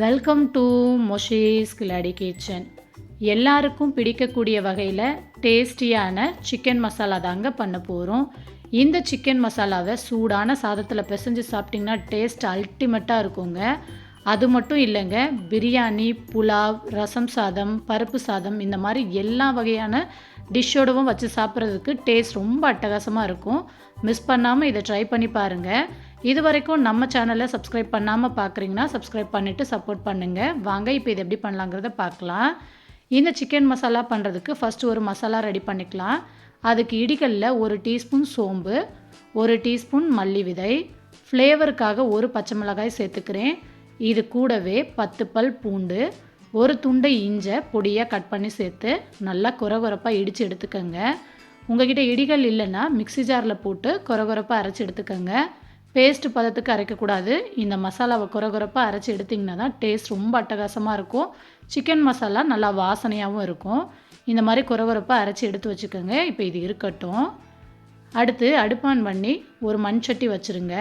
Welcome to மொஷேஸ் Khiladi kitchen எல்லாருக்கும் பிடிக்கக்கூடிய வகையில் டேஸ்டியான சிக்கன் மசாலா தாங்க பண்ண போகிறோம் இந்த சிக்கன் மசாலாவை சூடான சாதத்தில் பிசைஞ்சு சாப்பிட்டிங்கன்னா டேஸ்ட் அல்டிமேட்டாக இருக்குங்க. அது மட்டும் இல்லைங்க பிரியாணி புலாவ் ரசம் சாதம் பருப்பு சாதம் இந்த மாதிரி எல்லா வகையான டிஷ்ஷோடவும் வச்சு சாப்பிட்றதுக்கு டேஸ்ட் ரொம்ப அட்டகாசமாக இருக்கும். மிஸ் பண்ணாமல் இதை ட்ரை பண்ணி பாருங்கள் இது வரைக்கும் நம்ம சேனலை சப்ஸ்கிரைப் பண்ணாமல் பார்க்குறீங்கன்னா சப்ஸ்கிரைப் பண்ணிவிட்டு சப்போர்ட் பண்ணுங்கள் வாங்க இப்போ இது எப்படி பண்ணலாங்கிறத பார்க்கலாம். இந்த சிக்கன் மசாலா பண்ணுறதுக்கு ஃபஸ்ட்டு ஒரு மசாலா ரெடி பண்ணிக்கலாம். அதுக்கு இடிகளில் ஒரு டீஸ்பூன் சோம்பு ஒரு டீஸ்பூன் மல்லி விதை ஃப்ளேவருக்காக ஒரு பச்சை மிளகாய் சேர்த்துக்கிறேன். இது கூடவே பத்து பல் பூண்டு ஒரு துண்டை இஞ்சை பொடியாக கட் பண்ணி சேர்த்து நல்லா குறகுறப்பாக இடித்து எடுத்துக்கோங்க. உங்ககிட்ட இடிகள் இல்லைன்னா மிக்ஸி ஜாரில் போட்டு குறகுறப்பாக அரைச்சி எடுத்துக்கோங்க. பேஸ்ட் பதத்துக்கு அரைக்கக்கூடாது இந்த மசாலாவை குறகுறப்பாக அரைச்சி எடுத்திங்கன்னா தான் டேஸ்ட் ரொம்ப அட்டகாசமாக இருக்கும். சிக்கன் மசாலா நல்லா வாசனையாகவும் இருக்கும். இந்த மாதிரி குறகுறப்பாக அரைச்சி எடுத்து வச்சுக்கோங்க. இப்போ இது இருக்கட்டும். அடுத்து அடுப்பான் பண்ணி ஒரு மண் சட்டி வச்சுருங்க.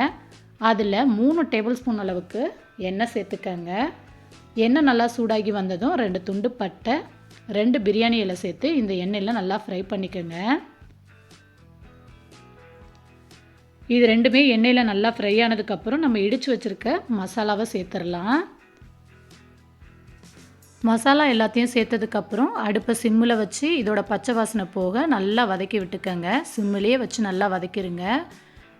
அதில் மூணு டேபிள் ஸ்பூன் அளவுக்கு எண்ணெய் சேர்த்துக்கங்க. எண்ணெய் நல்லா சூடாகி வந்ததும் ரெண்டு துண்டு பட்டை ரெண்டு பிரியாணி இலை சேர்த்து இந்த எண்ணெயில் நல்லா ஃப்ரை பண்ணிக்கோங்க. இது ரெண்டுமே எண்ணெயில் நல்லா ஃப்ரை ஆனதுக்கப்புறம் நம்ம இடித்து வச்சுருக்க மசாலாவை சேர்த்துடலாம். மசாலா எல்லாத்தையும் சேர்த்ததுக்கப்புறம் அடுப்பை சிம்மில் வச்சு இதோட பச்சை வாசனை போக நல்லா வதக்கி விட்டுக்கோங்க. சிம்மிலேயே வச்சு நல்லா வதக்கிடுங்க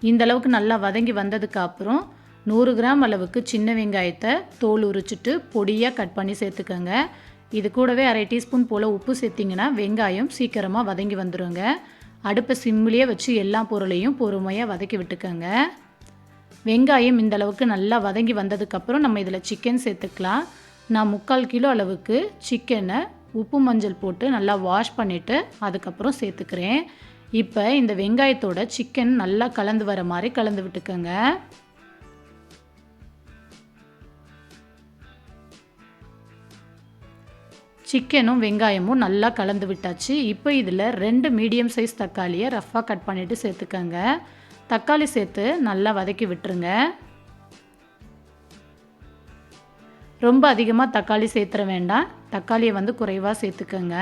இந்த அளவுக்கு நல்லா வதங்கி வந்ததுக்கு அப்புறம் நூறு கிராம் அளவுக்கு சின்ன வெங்காயத்தை தோல் உரிச்சிட்டு பொடியாக கட் பண்ணி சேர்த்துக்கோங்க. இது கூடவே அரை டீஸ்பூன் போல் உப்பு சேர்த்திங்கன்னா வெங்காயம் சீக்கிரமாக வதங்கி வந்துடுங்க அடுப்பை சிம்மிலேயே வச்சு எல்லா பொருளையும் பொறுமையாக வதக்கி விட்டுக்கோங்க. வெங்காயம் இந்த அளவுக்கு நல்லா வதங்கி வந்ததுக்கப்புறம் நம்ம இதில் சிக்கன் சேர்த்துக்கலாம். நான் முக்கால் கிலோ அளவுக்கு சிக்கனை உப்பு மஞ்சள் போட்டு நல்லா வாஷ் பண்ணிவிட்டு அதுக்கப்புறம் சேர்த்துக்கிறேன். இப்போ இந்த வெங்காயத்தோட சிக்கன் நல்லா கலந்து வர மாதிரி கலந்து விட்டுக்கோங்க. சிக்கனும் வெங்காயமும் நல்லா கலந்து விட்டாச்சு. இப்போ இதில் ரெண்டு மீடியம் சைஸ் தக்காளியை ரஃப்பாக கட் பண்ணிவிட்டு சேர்த்துக்கோங்க. தக்காளி சேர்த்து நல்லா வதக்கி விட்டுருங்க. ரொம்ப அதிகமாக தக்காளி சேர்த்துற வேண்டாம். தக்காளியை வந்து குறைவாக சேர்த்துக்கோங்க.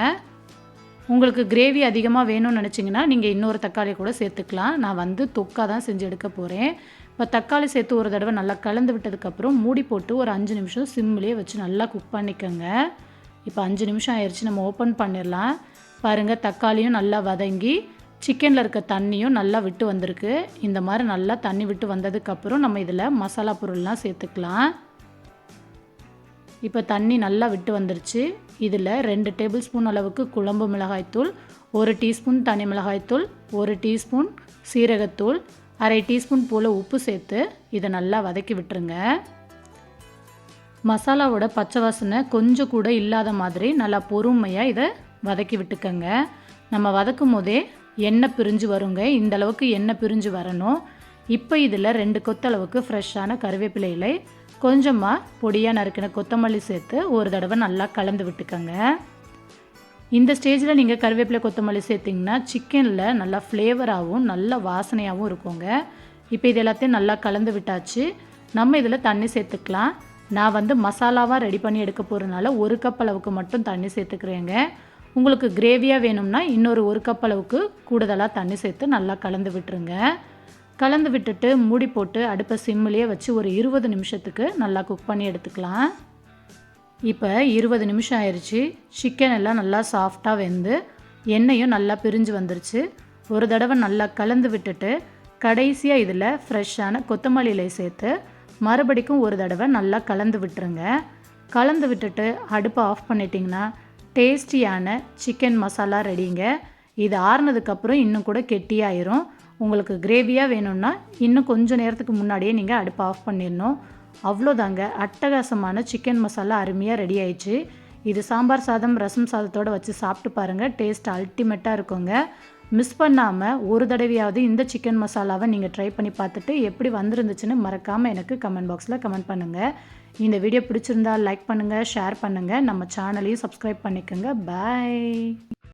உங்களுக்கு கிரேவி அதிகமாக வேணும்னு நினச்சிங்கன்னா நீங்கள் இன்னொரு தக்காளி கூட சேர்த்துக்கலாம். நான் வந்து தொக்கா தான் செஞ்சு எடுக்க போகிறேன். இப்போ தக்காளி சேர்த்து ஒரு தடவை நல்லா கலந்து விட்டதுக்கப்புறம் மூடி போட்டு ஒரு அஞ்சு நிமிஷம் சிம்மிலே வச்சு நல்லா குக் பண்ணிக்கோங்க. இப்போ அஞ்சு நிமிஷம் ஆயிடுச்சு நம்ம ஓப்பன் பண்ணிடலாம். பாருங்கள் தக்காளியும் நல்லா வதங்கி சிக்கனில் இருக்க தண்ணியும் நல்லா விட்டு வந்திருக்கு. இந்த மாதிரி நல்லா தண்ணி விட்டு வந்ததுக்கப்புறம் நம்ம இதில் மசாலா பொருள்லாம் சேர்த்துக்கலாம். இப்போ தண்ணி நல்லா விட்டு வந்துருச்சு. இதில் ரெண்டு டேபிள் ஸ்பூன் அளவுக்கு குழம்பு மிளகாய்த்தூள் ஒரு டீஸ்பூன் தனி மிளகாய்த்தூள் ஒரு டீஸ்பூன் சீரகத்தூள் அரை டீஸ்பூன் போல் உப்பு சேர்த்து இதை நல்லா வதக்கி விட்டுருங்க. மசாலாவோட பச்சை வாசனை கொஞ்சம் கூட இல்லாத மாதிரி நல்லா பொறுமையாக இதை வதக்கி விட்டுக்கோங்க. நம்ம வதக்கும் போதே எண்ணெய் பிரிஞ்சு வருங்க. இந்த அளவுக்கு எண்ணெய் பிரிஞ்சு வரணும். இப்போ இதில் ரெண்டு கொத்தளவுக்கு ஃப்ரெஷ்ஷான கருவேப்பிலை இலை கொஞ்சமாக பொடியாக நறுக்கின கொத்தமல்லி சேர்த்து ஒரு தடவை நல்லா கலந்து விட்டுக்கோங்க. இந்த ஸ்டேஜில் நீங்கள் கருவேப்பிலை கொத்தமல்லி சேர்த்திங்கன்னா சிக்கனில் நல்லா ஃப்ளேவராகவும் நல்ல வாசனையாகவும் இருக்குங்க. இப்போ இது எல்லாத்தையும் நல்லா கலந்து விட்டாச்சு. நம்ம இதில் தண்ணி சேர்த்துக்கலாம். நான் வந்து மசாலாவாக ரெடி பண்ணி எடுக்க போகிறதுனால ஒரு கப் அளவுக்கு மட்டும் தண்ணி சேர்த்துக்கிறேங்க. உங்களுக்கு கிரேவியாக வேணும்னா இன்னொரு ஒரு கப் அளவுக்கு கூடுதலாக தண்ணி சேர்த்து நல்லா கலந்து விட்டுருங்க. கலந்து விட்டுட்டு மூடி போட்டு அடுப்பை சிம்மிலேயே வச்சு ஒரு இருபது நிமிஷத்துக்கு நல்லா குக் பண்ணி எடுத்துக்கலாம். இப்போ இருபது நிமிஷம் ஆயிடுச்சு சிக்கன் எல்லாம் நல்லா சாஃப்டாக வெந்து எண்ணெயும் நல்லா பிரிஞ்சு வந்துருச்சு. ஒரு தடவை நல்லா கலந்து விட்டுட்டு கடைசியாக இதில் ஃப்ரெஷ்ஷான கொத்தமல்லி இலை சேர்த்து மறுபடிக்கும் ஒரு தடவை நல்லா கலந்து விட்டுருங்க. கலந்து விட்டுட்டு அடுப்பை ஆஃப் பண்ணிட்டிங்கன்னா டேஸ்டியான சிக்கன் மசாலா ரெடிங்க. இது ஆறுனதுக்கப்புறம் இன்னும் கூட கெட்டியாயிரும். உங்களுக்கு கிரேவியாக வேணும்னா இன்னும் கொஞ்சம் நேரத்துக்கு முன்னாடியே நீங்கள் அடுப்பை ஆஃப் பண்ணிடணும். அவ்வளோதாங்க. அட்டகாசமான சிக்கன் மசாலா அருமையாக ரெடி ஆயிடுச்சு. இது சாம்பார் சாதம் ரசம் சாதத்தோடு வச்சு சாப்பிட்டு பாருங்கள் டேஸ்ட் அல்டிமேட்டாக இருக்குங்க. மிஸ் பண்ணாமல் ஒரு தடவையாவது இந்த சிக்கன் மசாலாவை நீங்கள் ட்ரை பண்ணி பார்த்துட்டு எப்படி வந்திருந்துச்சுன்னு மறக்காமல் எனக்கு கமெண்ட் பாக்ஸில் கமெண்ட் பண்ணுங்கள் இந்த வீடியோ பிடிச்சிருந்தா லைக் பண்ணுங்கள் ஷேர் பண்ணுங்கள் நம்ம சேனலையும் சப்ஸ்கிரைப் பண்ணிக்கோங்க. பாய்